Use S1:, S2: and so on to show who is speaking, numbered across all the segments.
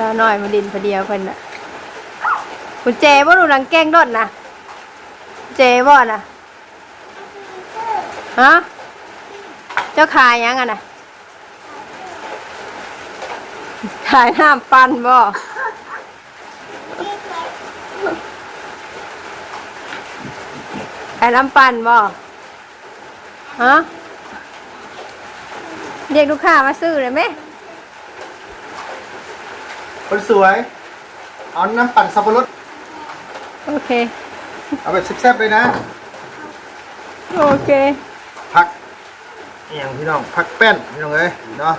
S1: ตาหน่อยมาดินพอเดียวเพิ่นน่ะคุณเจบ่ดูหนังแกล้งดดนะเจบ่าน่ะฮะเจ้าขายยังอะน่ะขายน้ำปั่นบ่ขายน้ำปั่นบ่ฮะเรียกลูกค้ามาซื้อเลยไหม
S2: คนสวย เอาน้ำปั่นสับปะรด
S1: โอเค
S2: เอาแบบแซ่บๆเลยนะ
S1: โอเค
S2: ผักอหย่างพี่น้องผักแป้นพี่น้องเอ้ยเนาะ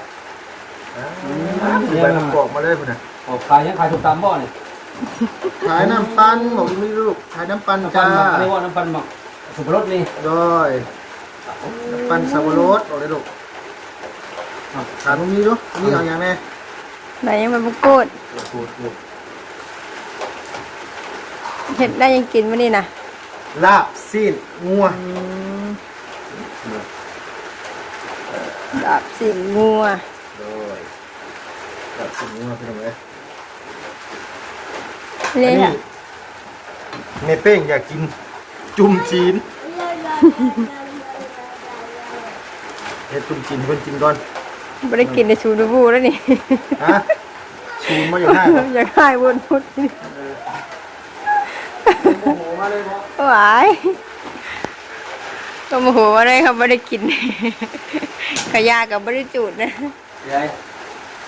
S2: ดูใบมะกอกมาเลยคุณน่ะ
S3: ออกขายยังขายถูกตามบ่อนี่
S2: ขายน้ำปั่นบอกมีลูกขายน้ำปั่น
S3: น้ำ
S2: จ้า
S3: ปั่นหมักอันนี้ว่าน้ำปั่นหมักสุกรสนี่
S2: โดยน้ำปั่นสับปะรดบอกเลยลูกอะขายตรงนี้ดูนี่เอาอย่างแน่
S1: ไหนยังมันบุกูด
S2: ปูดปูด
S1: เห็ดได้ยังกินวะนี่นะ
S2: ลาบซีนงัว
S1: ดาบสิงงัว
S2: โดยลาบซีนงัวพี่น้องเอ้ย
S1: เรียก
S2: อัน
S1: อะ
S2: นี้เมเป้งอยากกิน จุ่มจีนเฮ็ดจุ่มจีนให้เพิ่นกินก่อน
S1: ไม่ได้กินในชูดูบูแล้วนี่
S2: ฮะชูนมาอยู่หน้าก่อน
S1: อยากให้วนพุดนี่
S2: โอ้โหมาเลยบ่
S1: หวายก็โมโหอะไรครับไม่ได้กิน ขยากับไม่ได้จูดนะ
S3: ยาย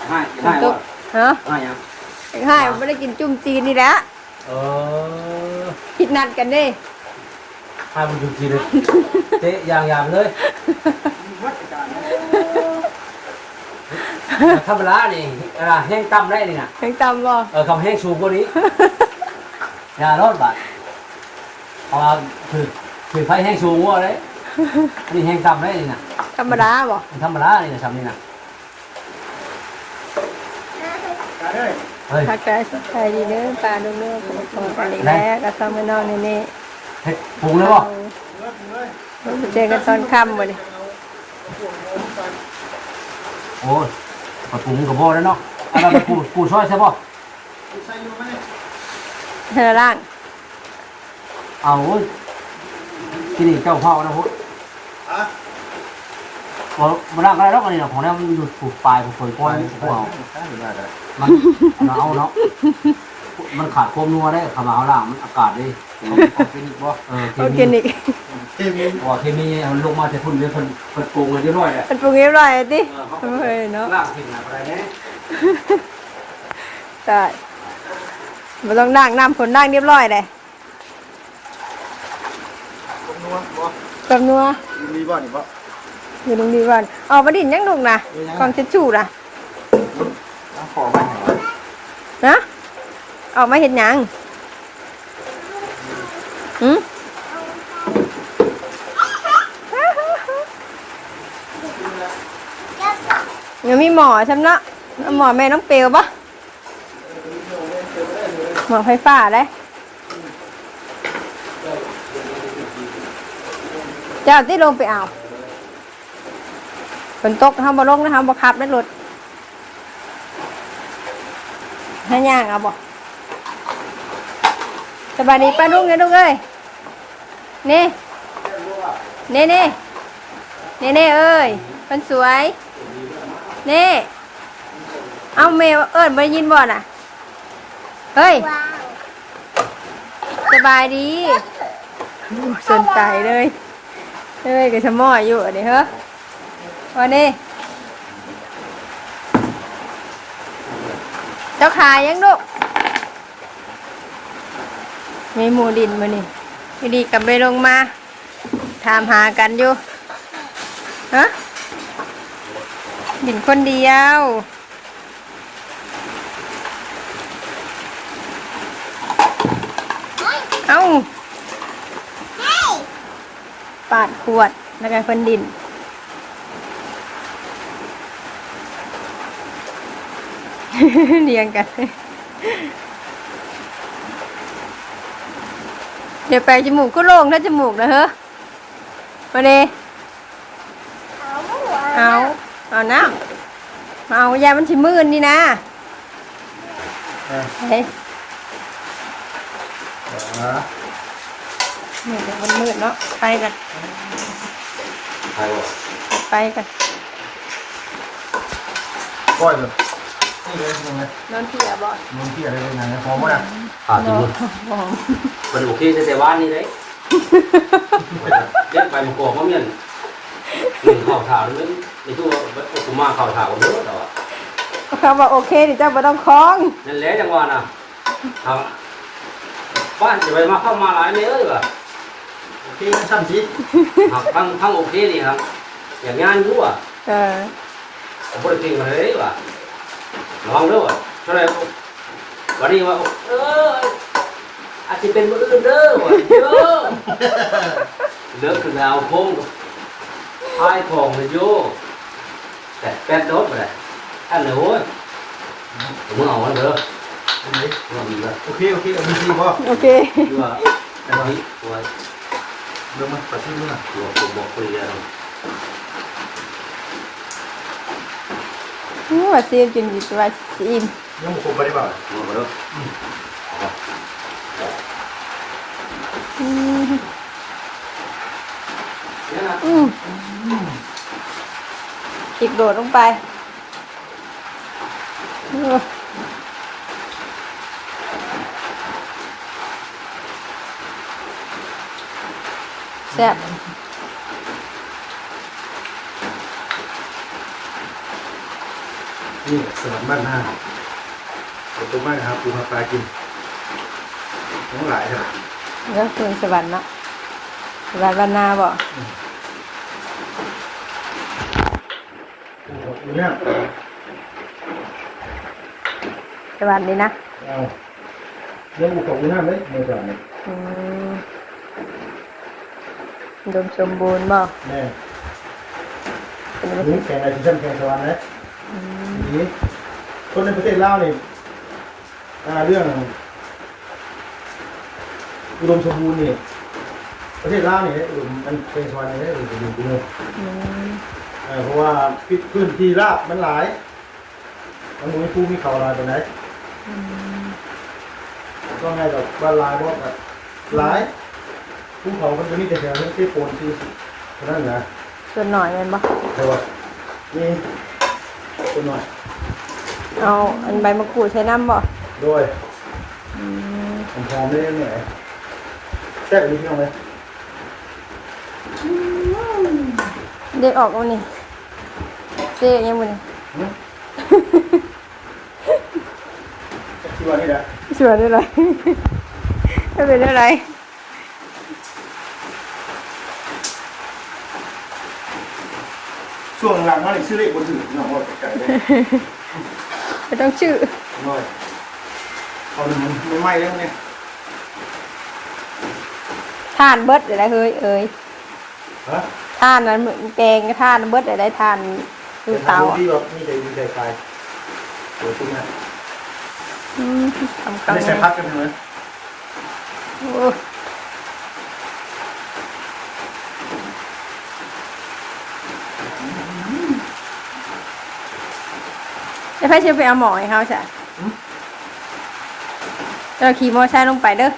S3: ให้ให้
S1: ตุ๊
S3: ว่ะ
S1: ฮะ
S3: ให้ยัง
S1: อยากให้ไม่ได้กินจุ่มจีนนี่แหละ
S3: เออ
S1: คิดนัดกันดิ
S3: ให้มันจุกจีเลยเตะยางยามเลย ธรรมดานี่อ่าแห้งต่ำได้นี่นะ
S1: ยังจำบ่
S3: เออคำแห้งสูงกว่านี้ยารอดบาดเอามาคือคือไฟแห้งสูงกว่าเลยอันนี้แห้งต่ำได้นี่นะ
S1: ธรรมดาบ่
S3: มันธรรมดานี่นะซ้ำนี่นะ
S2: ไปเลย
S3: เฮ้ย
S1: ทักได้สุดท้ายดีเด้อปลาดูเนื้อของของกันอีกแล้วก็ต้องมานอนในนี่
S3: เฮ็ดปรุงเลยบ่
S1: เราเจอกันตอนค่ำบ่ดิ
S3: โอ้ย ปรุงกับบ่แล้วเนาะอันนั้นกูกูช่วยใช่บ่
S2: ใส่อยู่ไหม
S1: เธอล่าง
S3: เอาเว้ยกินนี่เจ้าพ่อนะพุทธ
S2: อะ
S3: บ่บ่ร่างอะไรหรอกอันนี้เนาะของเนี่ยมันอยู่ถูกปลายถูกเผยปล่อยพวกเอา
S2: อยู่ได้เลย
S3: มันมันเอาเนาะ มันขาดความนัวได้ขาวเอาล่างมันอากาศดี
S2: ของฟินิกบ่
S3: เออเค
S1: โอเค
S3: มี
S1: นิก
S2: เคมี
S3: ว่าเคมีมันลงมาแต่พุ่นเดี๋ยวเพิ่นเพิ่นโกงเงินเรียบร้อยแล้ว
S1: มันปรุงเรียบร้อยติ
S3: เออเขา
S1: เฮ้ยเนาะ
S3: ล่างทิ้งอะไรแน่
S1: ใช่บ่ต้องนั่งน้ำผลนั่งเรียบร้อยเลย
S2: นัวบ่
S1: กับนัว
S2: อยู่นี่บ่นี่บ่
S1: อยู่ตรงนี้วันออกมาดินยังดุกนะกองเช็ดชูนะ
S2: เอาขอมาให้หน่อย
S1: นะ ออกมาเห็นยังหืมยังมีหมอใช่ไหมเนาะหมอแม่น้องเปลวปะหมอไฟฟ้าเลยเจ้าที่ลงไปเอาฝนตกห้ามบ่ลงนะห้ามบ่ขับได้รถให้ย่างเอาบ่ สบายดีป้าลุงไงลุงเอ้ยนี่นี่นี่นี่นี่เอ้ยคนสวยนี่เอาเมย์เอิญไม่ยินบ่น่ะเฮ้ยสบายดีสนใจเลยเฮ้ยกับชะมออยู่อันนี้เฮ้อวันนี้เจ้าขายยังลูก มีหมูดินมานี่ไม่ดีกลับไปลงมาถามหากันอยู่ฮะดินคนเดียวเอ้าปาดขวดแล้วก็คนดินเรียงกัน เดี๋ยวไปจมูกก็โล่งถ้าจมูกนะเฮ้อมาเดเอาเอาน้ำเอายามันชิมืนนี่นะ
S2: อ่า
S1: เฮ้ย
S2: อ่า
S1: มืดเดี๋ยวมันมืดเนาะไปกัน
S3: ใครบอก
S1: ไปกัน
S2: ก้อยเลยนี่ เลยยังไง
S1: นอนเที่ยบ่
S2: นนที่อะไรเป็นไงพร้อมมั้ย
S3: ขาดจริง
S1: บ่
S3: มันโอเคแต่แต่ว่านี่เลยเจ็บไปมันกลัวเพราะมันหนึ่งข่าวถาหรือในตัวกูมาข่าวถาก็เยอะแต่ว่า
S1: เขาบอกโอเคดิเจ้าบ่ต้องคล้อง
S3: นั่นแหละจังหวะน่ะครับบ้านจะไปมาเข้ามาหลายเลยเอ้ยว่ะ
S2: โอเคนะช่ำสิ
S3: ครับทั้งทั้งโอเคนี่ครับอย่างงานอยู่อะ
S1: เออ
S3: ผมบ่ได้จริงมาเลยว่ะ ลองดูว่ะเท่าไหร่วันนี้ว่าเอออาจจะเป็นมืออื่นเด้อว่ะเยอะเลิกคือเอาพงทายของเลยโยแต่แปดโดดไปเลยท่านเลยโว้ยผมเอาวันเด้อผมเอาดีกว่า
S2: โอเคโอเคเอาดีดีพ่อ
S1: โอเค
S3: ดีกว่าอันนี้ตัว
S2: เดี๋ยวมาปัดที่นู่นน่ะ
S3: ตัวผมบอกคุยกัน
S1: อู้ ว่าซีมจริงๆว่าซีม
S2: ยังบุกไปได้เปล่า
S3: ตัวมาเด้อ
S1: อืมอืมอีกโดดลงไปเออแซ่บ
S2: นี่สลัดบ้านหน้าเดี๋ยวตัวมากครับปูมาปลากินทั้งหลายครับ
S1: เลือกคืนสวรรค์เนาะสวรรค์วันนาบ่
S2: เนี่ย
S1: สวรรค์นี่นะ
S2: เอาเรื่องบุกของอยู่หน้าเลยเมื่อก่อนเนี่ย
S1: อืมดมสมบูรณ์บ่
S2: แม่
S1: เป็น
S2: นี่แข่งอะไรที่ช่ำแข่งสวรรค์นะ นี่คนในประเทศลาวนี่อ่าเรื่องอุดมสมบูรณ์นี่ประเทศลาวนี่อุดมมันเป็นสวรรค์นี่อุดมสมบูรณ์เลย
S1: อืม
S2: เอ่อเพราะว่าพื้นที่ราบมันหลายมันมีผู้มีเขาหลายไปไหน
S1: อืม
S2: ก็ไงกับบ้านหลายเพราะว่าหลายภูเขามันจะมีแต่แถวที่โปนที่เท่านั้นนะ
S1: ส่วนหน่อยแม่นบ่
S2: แต่ว่านี่ ตัวหน่อย
S1: เอาอันใบมะกรูดใช้น้ำบ่
S2: โดย
S1: อืม
S2: ผมพร้อมได้เนี่ยแซ่บอีกนิดนึงไหม
S1: เด็กออกเอานี่เจ๊ยังบ่นี่
S2: ที่ว่านี่แหละ
S1: สวยได้ไรไม่เป็นอะไร
S2: ช่วงหลังมาเนี่ยชื่อเลขบนถือน้องว่าไก่เลย
S1: ไม่ต้องชื่อ
S2: น้อยเอาหนึ่งมันไหม้แล้วเนี่ย
S1: ทานเบิดอะไรเฮ้ยเอ้ย
S2: ฮะ
S1: ทานนั้นเหมือนแกงก็ทานเบิดอะไรทานคือเตาอะ
S2: ที่แบบมีใจมีใจไฟโอ้ยตุ้งนะ
S1: อืมทำกั
S2: ไม่
S1: น
S2: ใช่พักกันไหม
S1: โอ้ จะให้เชื่อไปเอาหมอให้เขาจ้ะเราขี่มอเตอร์ไซค์ลงไปเด้อ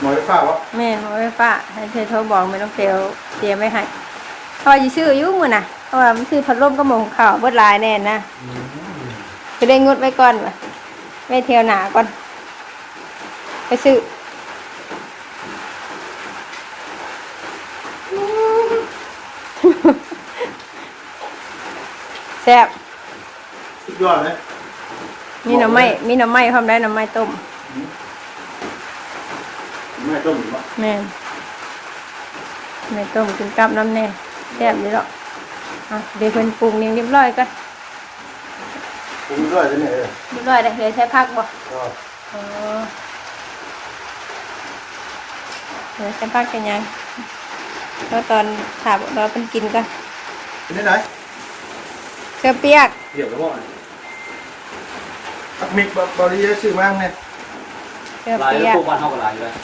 S2: หมอไฟฟ้าวะ
S1: แม่นบ่ไฟฟ้าให้เธอโทรบอกไม่ต้องเตียวเตรียมไว้ให้เพราะว่าสิซื้ออยู่มื้อน่ะเพราะว่ามันซื้อพัดลมกับหมอหุงข้าวเบิดหลายแน่นะก็ได้งดไว้ก่อนว่ะไว้เที่ยวหน้าก่อน ไปซื้อ แซ่บ
S2: สุดยอดเลย
S1: มีหน่อไม้มีหน่อไม้พร้อมได้หน่อไม้ต้ม
S2: ไม่ต้มหรอก
S1: แม่นแม่ต้มกินกับน้ำแน่แซ่บดีหรอกอะเดี๋ยวเพิ่นปรุงเรียงเรียบร้อยกัน
S2: ผมด้วยจะเนี่ยเออ
S1: เรียบร้อยเลยเลยใช้ผักบ่
S2: ก็
S1: อ๋อเดี๋ยวใช้ผักกันยังแล้วตอนถามเราเป็นกินกัน
S2: เป็นได้ไหน
S1: เสื้อเปียก
S3: เดี๋ยวแล้วว่า
S2: พักมิกบริเยชื่อมากเนี่ย
S1: เสื้อ
S3: ลาย
S1: เปี
S3: แล้
S1: ยวก
S3: พวกบ้านเท่ากับลายอยู่เลย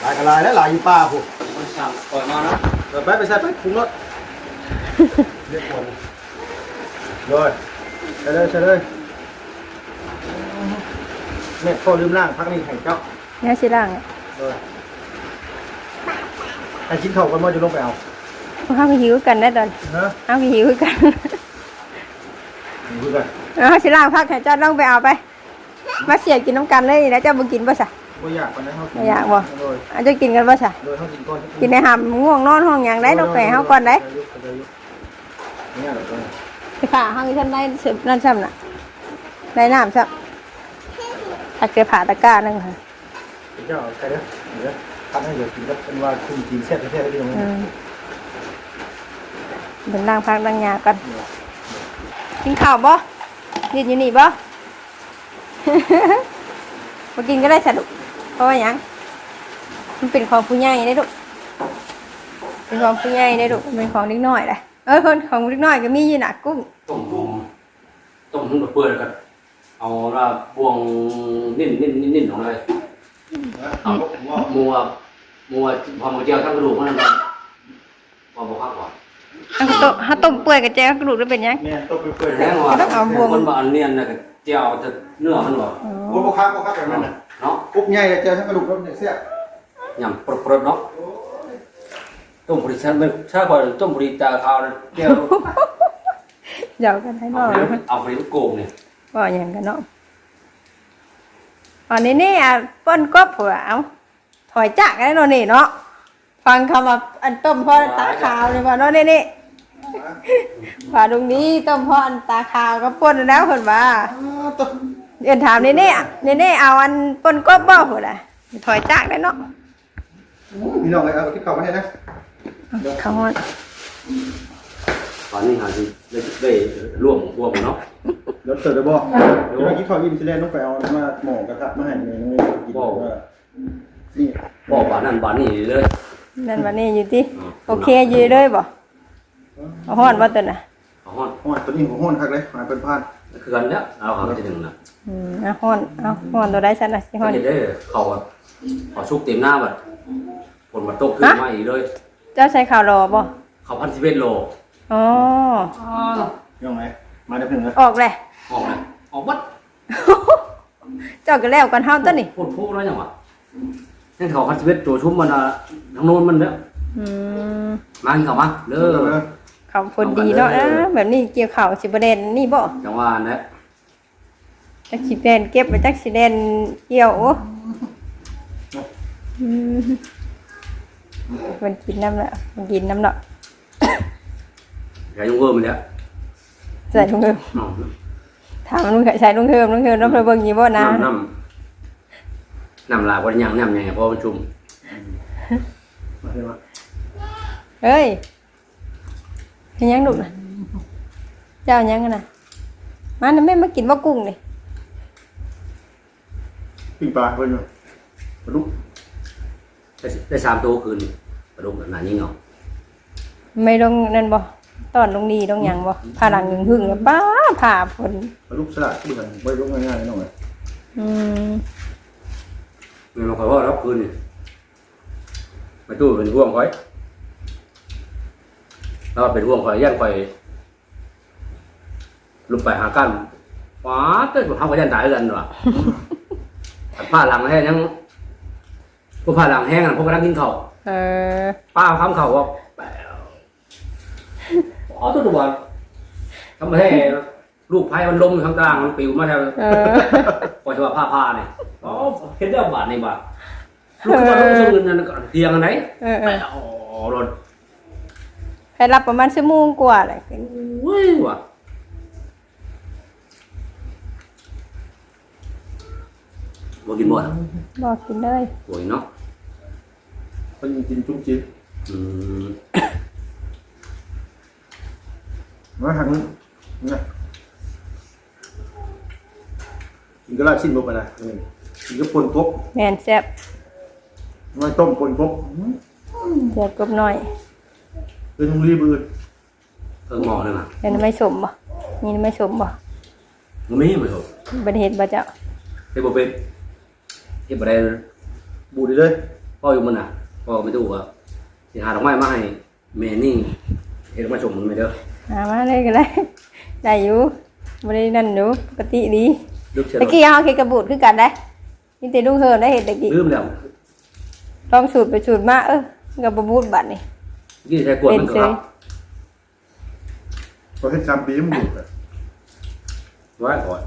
S2: หลายกับหลายแล้วหลายอยู่ป่าผม
S3: มันสั่งปล่อยมานะ
S2: เดี๋ยวไปไปใส่ไปปรุงรสเรียกคนเลยใช่เลยใช่เลยแม่พ่อลืมล่างพักนี้ให้เจ้า
S1: เนี่ยสิล่างเนี่ย
S2: เลยไอ้ชิ้นเขาก็มาจะลงไปเอา
S1: เขาก็หิวกันได้ตอน
S2: เนอะ
S1: เขาก็หิวกัน
S2: ดูกัน
S1: เอาสิล่างพักให้เจ้าต้องไปเอาไป มาเสียกินน้ำกันเลยนะเจ้าบ่กินบ่ซะ
S2: ไม่อยากปานนั้นเขา
S1: บ่อยากบ่
S2: โดย
S1: อาจจะกินกันบ่ซะ
S2: โดยเขากินก้อน
S1: กินในหำง่วงนอนห้องหยังได้ต้องไปเฮาก่อนได้
S2: เนี่ยเหรอตัวนี้
S1: ไปผ่าเฮาอีท่านได้เสิร์ฟนั่นซ้ำน่ะได้น้ำซ้ำตักเสื้อผ้าตะกร้าหนึงค่ะ
S2: เจ้าใครเด้อเดี๋ยวทำให้เดี๋ยวกินก็เป็นว่าคุณกินแซ่บแท้ๆได้ยังไง
S1: อืมเป็นล่างพักล่างยากัน กินข้าวบ่ยืนอยู่นี่บ่มากินก็ได้สะดุกเพราะว่าหยังมันเป็นของผู้ใหญ่ได้ดุเป็นของผู้ใหญ่ได้ดุมันเป็นของเล็กน้อยแหละเออคนของเล็กน้อยก็มีอยู่น่ะกุ้ง
S3: ต้มต้มต้มให้มันเปื่อยแล้วก็เอาละบวงนิ่นนิ่นนิ่นนิ่นลงเลย
S2: เอาลูกผมว่า
S3: มัวมัวพอมาเจียวทั้งกระดูกมันนั่นพอบอกข้าวก่อน
S1: ถ้าต้มถ้าต้มเปื่อยกับแจกระดูกได้เป็นหยัง
S2: แม่ต้มเปื่อยๆ
S3: แห้งว่ะ
S1: ก็ต้องเอาบวง
S3: คนบ้านเนียนนะก็เจียวจะเนื้อมันว่ะ
S1: อ๋อ
S2: โอ้โหข้าวโอ้ข้าวแบบนั้นน่ะ
S3: เนาะ
S2: กุ๊บใหญ่เลยเจอทั้งกระดูกแล้วเนี่ยเสี้ย
S3: ยำปรดๆเนาะต้มผลิตฉันเป็นชาก่อนต้มผลิตตาขาวนะเจียว
S1: เดี๋ยวกันให้หน่
S3: เอา
S1: อย
S3: ผลิตเอาผลิตโกงเนี่ย
S1: ว่าอย่างกันเนาะอันนี้นี่อะเปิ้นกบหัวเอาถอยจากกันเนาะนี่เนาะ ฟังคำว่าอันต้มพ่อตาขาวเลยว่าเนาะนี่นี่ ว่าตรงนี้ต้มพ่ออันตาขาวก็ป่นแล้วเพิ่นว่า
S2: อ้าวต้ม
S1: เดี๋ยวถามนี่นี่นี่นี่เอาอันเปิ้นกบบ่พุ่นน่ะถอยจากได้เนาะ
S2: พี่น้องเลยเอาที่เขามาให้นะ
S1: เขาฮอด
S3: ตอนนี้หาสิได้ได้ร่วมร่วมเนาะ
S2: เดี๋ยวเสิร์ฟได้บ่เดี๋ยวเมื่อกี้เขายินซีแลนด์ต้องไปเอามาหมอกระทะมาให้เลยน้องเมย์กินว่านี่
S3: บอกว่านั่นบ้านนี่เลย
S1: นั่นวันนี้อยู่ที่โอเคอยู่เลยบ่ เอาฮอดบ่ตัวน่ะ
S3: เอาห้อน
S2: ห้อนตัวนี้ของห้อนคักเลยหายเป็นพัน
S3: คือกันเนี้ยเอาเขาจะถึงนะ
S1: อืมเอาฮอดเอาฮอดตัวได้ซั่นน่ะสิฮอด
S3: เห็นได้เขาอะเขาชุกเต็มหน้าแบบผลมาตกขึ้นมาอีกเลย
S1: เจ้าใช้ข่าวรอบ่
S3: เขาพันสิบเอ็ดโล
S1: อ๋อ
S2: ยังไงมาได้เพิ่งนะ
S1: ออกเลย
S3: ออกนะออกวัด
S1: เจ้าก็แล้วกันเฮาตัวนี่
S3: พูดพูดแล้วยังวะนั่นเขาพันสิบเอ็ดตัวชุ่มมันอะทางโน้นมันเนี้ย
S1: อืม
S3: มาที่เขามาเด้
S2: เอ
S3: อ
S2: อ
S1: เขาวคนดีเนาะนะแบบนี้เกี่ยวข่าวสิบ่เด่นนี่บ่
S3: จังหวะนี้
S1: จักสิเด่นเก็บไปจักสิเด่นเกี่ยวโอ้อืมมันกินน้ำละมันกินน้ำเนาะ
S3: ใช้ยุงเวอร์มันเนี้ย
S1: ใส่ถุงเทิมถามลุงใส่ถุงเทิมลุงเทิมน้ำเพลเบิ่งอยู่บ่นะ
S3: น้ำน้ำน้ำลายวันยังน้ำยังไงเพราะมันชุ่ม
S2: มาได้มา
S1: เอ้ย เฮ็ดหยังลูกน่ะเจ้าหยังกันน่ะมาน่ะแม่มากินบ่กุ้งนี่
S2: ปิ้งปลาเพิ่นอยู่ปลาดุก
S3: ได้ได้สามตัวคืนกระดูกหนายิ่งเนาะ
S1: ไม่ลงนั่นบ่ตอนลงนี่ลงหยังบ่ผ่าหลังหึงหึงแล้วป้าผ่าฝน
S2: ปลาดุกสลัดที่มันไม่ดุกง่ายๆน้องเลย
S1: อืม
S3: มันมาคอยว่ารับคืนนี่มาตู้เป็นห่วงคอย แล้วเป็นห่วงคอยย่างคอยลุกไปหากันว้าเต้ยผมทำกับยันตายกันว่ะผ้าหลังแห้งยังพวกผ้าหลังแห้งนะพวกกำลังกินข้าว
S1: เออ
S3: ป้าคำข้าวว่าแป๋วอ๋อตัวตัวทำให้ลูกไผ่มันล้มอยู่ข้างกลางมันปิวมาแถว
S1: เออ
S3: พอจะว่าผ้าผ้าเนี่ยอ๋อเห็นได้บาทในบาทลูกก็ต้องซื้อเงินนั่นก็เทียงอันไหน
S1: เออเอ
S3: แป๋
S1: อ
S3: วอ๋อรถ
S1: ให้ รับประมาณชั่วโมงกว่าแหละ
S3: เว้ยว่ะบ่กินบ่ล่ะ
S1: บอกกินเลย
S3: โอ้ยเนาะ
S2: เพิ่นกินจุ้มจิ้ม
S3: อืม
S2: มาหักนี่นะกินก็ลาบชิ้นบ่ไปนะกินก็ปนกบ
S1: แม่นแซ่บ
S2: น้อยต้มปนกบ
S1: เดือดกบน้อย
S2: เป็นต้องรีบอื่น
S3: เพิ่งหมอเลยนะ
S1: เห็นไม่สมบ่มีไม่สมบ่
S3: มันไม่เหมือนกัน
S1: บันเฮ็ดบ่เจ้า
S3: เฮ้ยบ่เป็นเฮ็ดบ่ได้
S2: บูดได้เลย
S3: พ่ออยู่มันน่ะพ่อไม่ตู้ว่าสิหาดอกไม้มาให้แม่นี่เฮ็ดมาส่งมันไม่เด้อ
S1: หามาเลยก็ได้ได้อยู่บ่ได้นั่นหนูปกติดี
S3: ลึกเชียว
S1: ตะกี้เฮาเฮ็ดกระบูดคือกันได้นี่แต่ลุงเฮินได้เฮ็ดตะกี้
S3: ลืมแล้ว
S1: ลองสูตรไปสูตรมาเออกับบบูดบัดนี่
S3: ยี่ใช้กวดมันก็ครับ
S2: พอเฮ็ดสามปีมันอยู่อะ
S3: ไว้ก่อน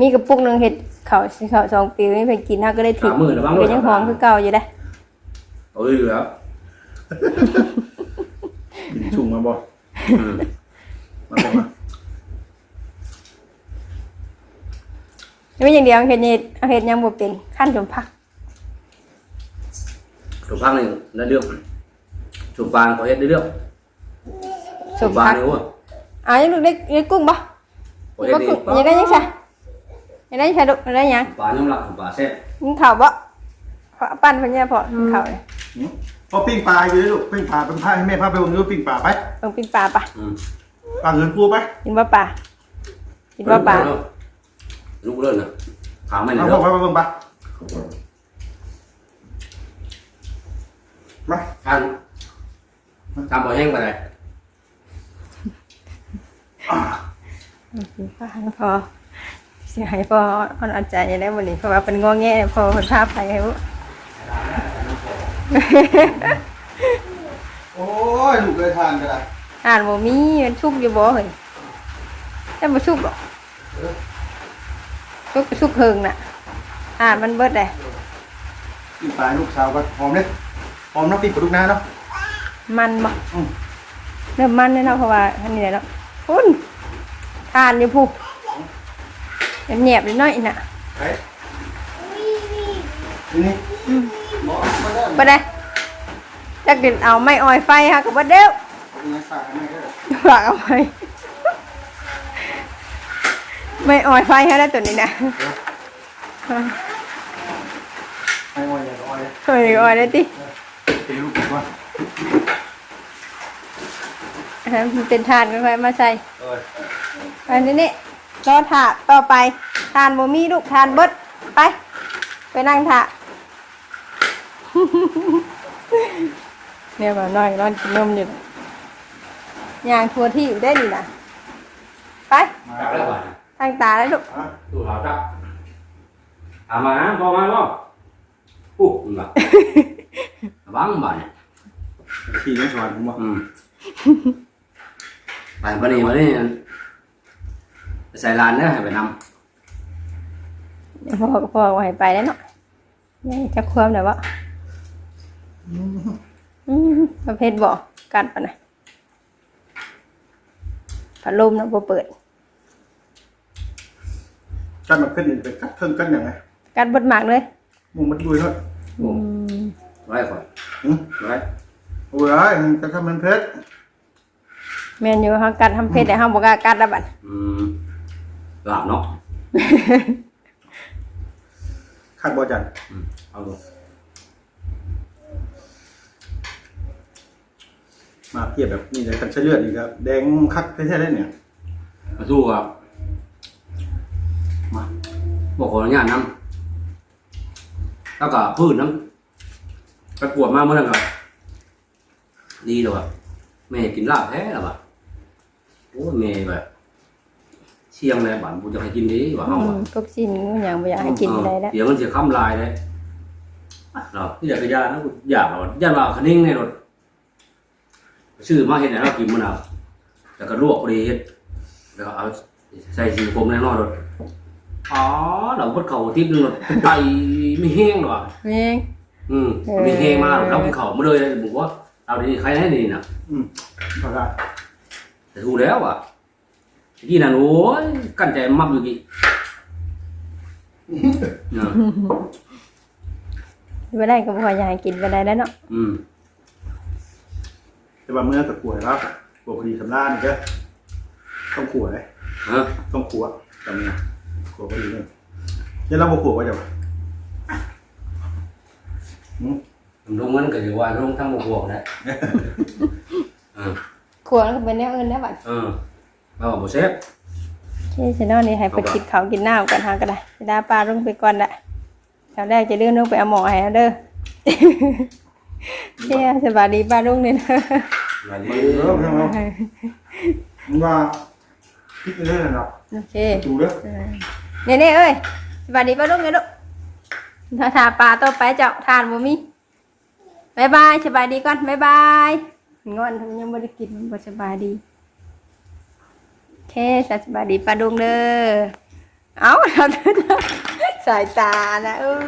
S1: มีกระปุกหนึงเฮ็ดข้าวสิข้าวสองปีนี่เพิ่นกินเฮาก็ได้ทิ้ง
S3: หามื้อระวัง
S1: เป็นยังหอมคือเก่าอยู่เด้
S3: เอาอยู่แล้ว
S2: กินชุ่มมาบ่
S3: อืม
S2: มาบ่มา
S1: ไม่อย่างเดียวเฮ็ดนี่เฮ็ดยังบ่เป็นขั้นจนพัก
S3: ถูกพักหนึ่งได้เรื่อง ถูกปานเขาเฮ็ดได้เรื่อง
S1: ส
S3: ถู
S1: ม
S3: กปา
S1: พั
S3: น
S1: ก
S3: นี่ว่า
S1: อะยังลูกได้ได้กุ้งบ่
S3: เขาเฮ็ด
S1: บ่
S3: ดี
S1: กุ้งยังได้ยังซะยังได้ซะลูกยังได้หยัง
S3: ปานยอมรับถูกปานแซ่บ
S1: กินข้าวบ่พอปั้นเพิ่นเนี่ยพอกินข้าวเลย
S2: หืมพอปิ้งปลาอยู่เลยลูกปิ้งปลาเป็นพาให้แม่พาไปวันนี้ปิ้งปลาไป
S1: ต้องกินปลาปะ
S3: อืม
S2: ปลาเงินกูไป
S1: กินบ่ปลากินบ่ปลา
S3: ลูกเล่นนะถามไม่ได้
S2: เอา
S3: เด้
S2: พว
S3: อก
S2: ไปไปเบิ่งปลามา
S3: ทา นทำบ่แห้งไปเลย
S1: กินปลาพอเสียให้พออ่อนเอาใจได้บ่นี่เพราะว่าเป็นงอแงพอเพิ่นพาไปให้บ่
S2: โอ้ยลูกเลยทานกันละ
S1: อ่านบ่มีมันชุบอยู่บ่เฮ้ยแต่บ่ชุบหรอกชุบก็ชุบเพิงน่ะ อ่านมันเบิดเลย
S2: ปิ้งปลาลูกสาวก็หอมเลยหอมน้ำปิ้งกับลูกน้าเนาะ
S1: มันบ่
S2: อืม
S1: เริ่มมันแน่เนาะเพราะว่าอันนี้แหละเนาะคุณทานอยู่ผู้เงียบๆนิดหน่อยน่ะ
S2: ไปนี่หมอมาเด้อ
S1: บ่ได้จักดินเอาไม้ออยไฟฮะก็บ่เด้ว
S2: เป็นไงฝากให้แม่เด้อ
S1: ฝากเอาไว้ไม่ออยไฟฮะได้ตัวนี้นะ
S2: ให้อ้อยอย่าอ้อย
S1: เฮ้ยออยได้ติ
S2: เป็นลูกผมว่า
S1: อันนั้น มันเป็นทานค่อยๆมาใส่
S3: เออ
S1: อันนี้นี่รอถาต่อไปทานบ่มีลูกทานเบิดไป ไปนั่งถา เนี่ยแบบน้อยนอนกินนมอยู่ย่างทัวที่อยู่ได้ดีนะไป
S3: จับได้ป่ะ
S1: ทางตาแล้วลูก
S2: อะ
S3: ดูเราจับเอามาพอมาบ่อู้มึงล่ะ บังบ่เนี่ย
S2: ขี่ในสวรรค์ผมว่า
S3: อืม ไปวันนี้วันนี้ใส่ลานเนี่ยให้ไปน
S1: เดี๋ยวพ่อก็พ่อก็ให้ไปแล้วเนาะยังจะความแต่ว่าอืมประเภทบ่กัดปะนะพัดลมเนาะพอเปิด
S2: กันแบบขึ้นนี่ไปกัดเครื่องกันอย่างไร
S1: กัดเบดหมากเลย
S2: มึงมันดุยเนาะำ
S3: โอ้ไว้ก่อน
S2: หืม
S3: ไว้
S2: โอ้ยมันจะทำมันเพชร
S1: แม่นอยู่เฮากัดทำเพชรแต่เฮาบ่กล้ากัดแล้วบัด
S3: อืมหลับเนาะ
S2: คาดบอจัน
S3: อืมเอาดู
S2: มาเทียบแบบนี่เลยกันเฉลือดนี่ครับแดงคักแท้ๆเลยเนี่ย
S3: มาสู้กับ มาบอกขออนุญาตน้ำแล้วก็พืชน้ำประกวดมาเมื่อนั้นก็ดีเลยว่ะแม่กินลาบแท้แล้วว่ะโอ้ยแม่แบบเชียงเลยบ้านกูจะให้กินดีว่า
S1: อื
S3: เฮามว่ะ
S1: พวกสิ่งบางอย่างบ่อยากให้กินอะไรแล้ว
S3: เดี๋ยวมันจะค้ำลายเลยเราที่อยากจะยานะกูอยากเอายาว่าคันนิ่งในรถชื่อมาเห็นไหนเรากินมันเอาแล้วก็ลวกพอดีเฮ็ดแล้วก็เอาใส่สีกลมในนอนรถอ๋อเราพดเข่าทิพย์นึงรถไตไม่แห้งหรอก
S1: แม่ง
S3: อืมไม่แห้งมากเรากินเข่ามาเลยเลยบอกว่าเอาดีใครให้ดีนะ
S2: อืมขอได้
S3: แต่ถูกแล้วอะเมื่อกี้นั่นโอ้ยกั้นใจมับอยู่กี่เนาะ
S1: บ่ได้ก็บ่ค่อยอยากให้กินบ่ได้แล้วเนาะ
S3: อืม
S2: แต่ว่าเมื่อตะกรวยแล้วปกติสำราญนี่ก็ต้องขัวเลย
S3: ฮะ
S2: ต้องขัวจำเนี่ยขัวพอดีเลยเดี๋ยวเราบอกขัวว่าจะวะหืม
S3: ลงมันก็จะว่าลงทั้งหมดพวกนะเออ
S1: ครัวก็เป็นแนวอื่นแล้วบัด
S3: เออเอาบ่เซฟ
S1: ที่สิเนาะนี่ให้ไปกินข้าวกินน้ำกันหาก็ได้สิดาปลาลงไปก่อนละคราวแรกจะเดินลงไปเอาหมอให้เอาเด้อเฮ้ยสบายดีป้าลุงนี่นะ
S3: หลาย
S2: เอ
S3: มือ
S2: อเพิ่งเอามันว่าคิดไปเรื่อยๆเนาะ
S1: โอเค
S2: ดูเด้อ
S1: เออเน่เน่เอ้ยสวัสดีป้าลุงไงลูกถ้าทาปลาต่อไปเจ้าทานบ่มีบายบายสบายดีก่อนบายบาย งอนยังไม่ได้กินมันบ่สบายดีโอเคสบายดีปลาดงเด้อเอาสายตานะเออ